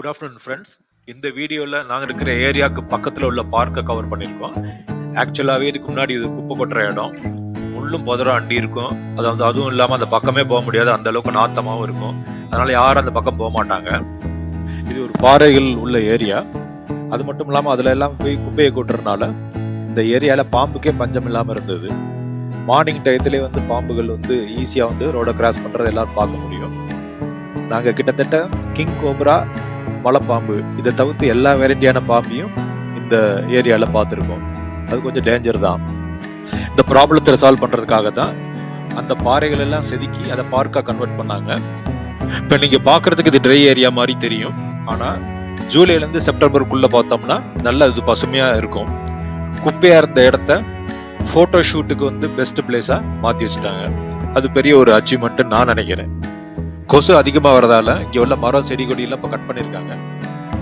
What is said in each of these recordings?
Good afternoon friends இந்த வீடியோவில் நாங்கள் இருக்கிற ஏரியாவுக்கு பக்கத்தில் உள்ள பார்க்கை கவர் பண்ணியிருக்கோம். ஆக்சுவலாகவே இதுக்கு முன்னாடி இது குப்பை கொட்டுற இடம். முள்ளும் புதரும் அண்டி இருக்கும். அது வந்து அதுவும் இல்லாமல் அந்த பக்கமே போக முடியாது. அந்த அளவுக்கு நாத்தமாகவும் இருக்கும். அதனால யாரும் அந்த பக்கம் போக மாட்டாங்க. இது ஒரு பாறைகள் உள்ள ஏரியா. அது மட்டும் இல்லாமல் அதில் எல்லாம் போய் குப்பையை கொட்டுறதுனால இந்த ஏரியாவில் பாம்புக்கே பஞ்சம் இல்லாமல் இருந்தது. மார்னிங் டயத்துலேயே வந்து பாம்புகள் வந்து ஈஸியாக வந்து ரோடை கிராஸ் பண்ணுறதை எல்லாரும் பார்க்க முடியும். நாங்கள் கிட்டத்தட்ட கிங் கோப்ரா மலைப்பாம்பு இதை தவிர்த்து எல்லா வெரைட்டியான பாம்பையும் இந்த ஏரியாவில் பார்த்துருக்கோம். அது கொஞ்சம் டேஞ்சர் தான். இந்த ப்ராப்ளத்தை சால்வ் பண்ணுறதுக்காக தான் அந்த பாறைகள் எல்லாம் செதுக்கி அதை பார்க்காக கன்வெர்ட் பண்ணாங்க. இப்போ நீங்கள் பார்க்குறதுக்கு இது ட்ரை ஏரியா மாதிரி தெரியும். ஆனால் ஜூலைலேருந்து செப்டம்பருக்குள்ளே பார்த்தோம்னா நல்ல இது பசுமையாக இருக்கும். குப்பையாக இருந்த இடத்த ஃபோட்டோ ஷூட்டுக்கு வந்து பெஸ்ட் பிளேஸாக மாற்றி வச்சுட்டாங்க. அது பெரிய ஒரு அச்சீவ்மெண்ட்டு நான் நினைக்கிறேன். கொசு அதிகமாக வரதால இங்கே உள்ள மரம் செடி கொடியெல்லாம் இப்போ கட் பண்ணியிருக்காங்க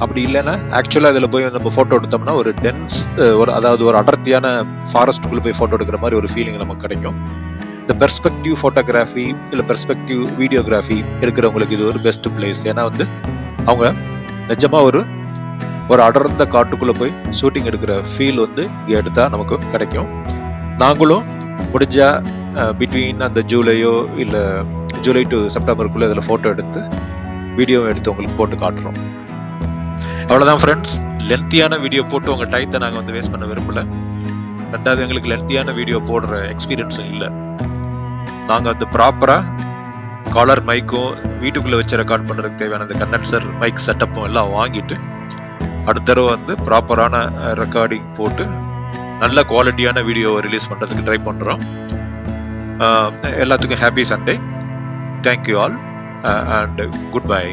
அப்படி இல்லைன்னா ஆக்சுவலாக இதில் போய் நம்ம ஃபோட்டோ எடுத்தோம்னா ஒரு டென்ஸ் ஒரு அதாவது ஒரு அடர்த்தியான ஃபாரஸ்ட்டுக்குள்ளே போய் ஃபோட்டோ எடுக்கிற மாதிரி ஒரு ஃபீலிங் நமக்கு கிடைக்கும். இந்த பெர்ஸ்பெக்டிவ் ஃபோட்டோகிராஃபி இல்லை பெர்ஸ்பெக்டிவ் வீடியோகிராஃபி எடுக்கிறவங்களுக்கு இது ஒரு பெஸ்ட் பிளேஸ் ஏன்னா வந்து அவங்க நிஜமாக ஒரு ஒரு அடர்ந்த காட்டுக்குள்ளே போய் ஷூட்டிங் எடுக்கிற ஃபீல் வந்து இங்கே எடுத்தால் நமக்கு கிடைக்கும். நாங்களும் முடிஞ்சால் பிட்வீன் அந்த ஜூலையோ இல்லை ஜூலை டு செப்டம்பருக்குள்ளே இதில் ஃபோட்டோ எடுத்து வீடியோ எடுத்து உங்களுக்கு போட்டு காட்டுறோம். அவ்வளோதான் ஃப்ரெண்ட்ஸ் லென்த்தியான வீடியோ போட்டு உங்கள் டைத்தை நாங்கள் வந்து வேஸ்ட் பண்ண விரும்பல. ரெண்டாவது எங்களுக்கு லென்த்தியான வீடியோ போடுற எக்ஸ்பீரியன்ஸும் இல்லை. நாங்கள் அந்த ப்ராப்பராக காலர் மைக்கும் வீட்டுக்குள்ளே வச்சு ரெக்கார்ட் பண்ணுறதுக்கு தேவையான அந்த கண்டென்சர் மைக் செட்டப்பும் எல்லாம் வாங்கிட்டு அடுத்த தடவை வந்து ப்ராப்பரான ரெக்கார்டிங் போட்டு நல்ல குவாலிட்டியான வீடியோவை ரிலீஸ் பண்ணுறதுக்கு ட்ரை பண்ணுறோம் எல்லாத்துக்கும் happy Sunday thank you all and good bye